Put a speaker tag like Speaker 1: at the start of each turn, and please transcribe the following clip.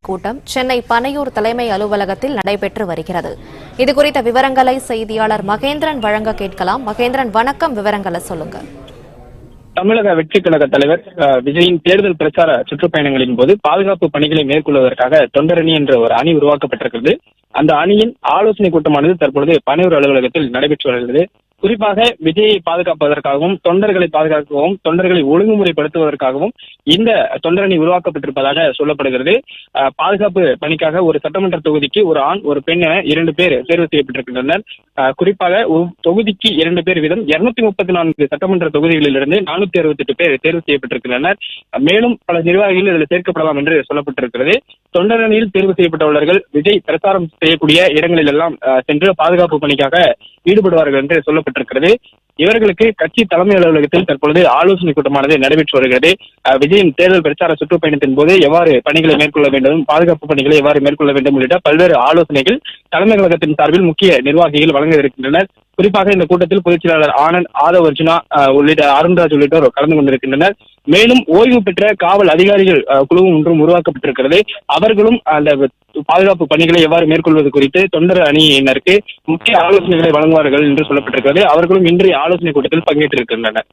Speaker 1: கூட்டம் சென்னை பனையூர் தலைமை அலுவலகத்தில் நடைபெற்று வருகிறது. இதுகுறித்த விவரங்களை செய்தியாளர் மகேந்திரன் வழங்க கேட்கலாம். மகேந்திரன் வணக்கம். விவரங்களை சொல்லுங்க.
Speaker 2: தமிழக வெற்றி கழக தலைவர் அஹ், விஜயின் தேர்தல் பிரச்சார சுற்றுப்பயணங்களின் போது பாதுகாப்பு பணிகளை மேற்கொள்வதற்காக தொண்டரணி என்ற ஒரு அணி உருவாக்கப்பட்டிருக்கிறது. அந்த அணியின் ஆலோசனை கூட்டமானது தற்பொழுது பனையூர் அலுவலகத்தில் நடைபெற்று வருகிறது. குறிப்பாக விஜயை பாதுகாப்பதற்காகவும் தொண்டர்களை பாதுகாக்கவும் தொண்டர்களை ஒழுங்குமுறைப்படுத்துவதற்காகவும் இந்த தொண்டரணி உருவாக்கப்பட்டிருப்பதாக சொல்லப்படுகிறது. பாதுகாப்பு பணிக்காக ஒரு சட்டமன்ற தொகுதிக்கு ஒரு ஆண் ஒரு பெண் என இரண்டு பேர் தேர்வு செய்யப்பட்டிருக்கின்றனர். குறிப்பாக தொகுதிக்கு இரண்டு பேர் வீதம் இருநூத்தி முப்பத்தி நான்கு சட்டமன்ற தொகுதிகளிலிருந்து நானூத்தி அறுபத்தி எட்டு பேர் தேர்வு செய்யப்பட்டிருக்கின்றனர். மேலும் பல நிர்வாகிகள் இதில் சேர்க்கப்படலாம் என்று சொல்லப்பட்டிருக்கிறது. தொண்டரணியில் தேர்வு செய்யப்பட்டவர்கள் விஜய் பிரச்சாரம் செய்யக்கூடிய இடங்களில் எல்லாம் சென்று பாதுகாப்பு பணிக்காக ஈடுபடுவார்கள் என்று சொல்லப்பட்டிருக்கிறது இவர்களுக்கு கட்சி தலைமை அலுவலகத்தில் தற்பொழுது ஆலோசனை கூட்டமானது நடைபெற்று வருகிறது. அஹ், விஜயின் தேர்தல் பிரச்சார சுற்றுப்பயணத்தின் போது எவ்வாறு பணிகளை மேற்கொள்ள வேண்டும் பாதுகாப்பு பணிகளை எவ்வாறு மேற்கொள்ள வேண்டும் உள்ளிட்ட பல்வேறு ஆலோசனைகள் தலைமை கழகத்தின் சார்பில் முக்கிய நிர்வாகிகள் வழங்க இருக்கின்றனர். குறிப்பாக இந்த கூட்டத்தில் பொதுச் செயலாளர் ஆனந்த் ஆதவ் அர்ஜுனா உள்ளிட்ட அருண்ராஜ் உள்ளிட்டோர் கலந்து கொண்டிருக்கின்றனர். மேலும் ஓய்வு பெற்ற காவல் அதிகாரிகள் குழுவும் ஒன்றும் உருவாக்கப்பட்டிருக்கிறது. அவர்களும் அந்த பாதுகாப்பு பணிகளை எவ்வாறு மேற்கொள்வது குறித்து தொண்டர் அணியினருக்கு முக்கிய ஆலோசனைகளை வழங்குவார்கள் என்று சொல்லப்பட்டிருக்கிறது. அவர்களும் இன்றைய ஆலோசனை கூட்டத்தில் பங்கேற்றிருக்கின்றனர்.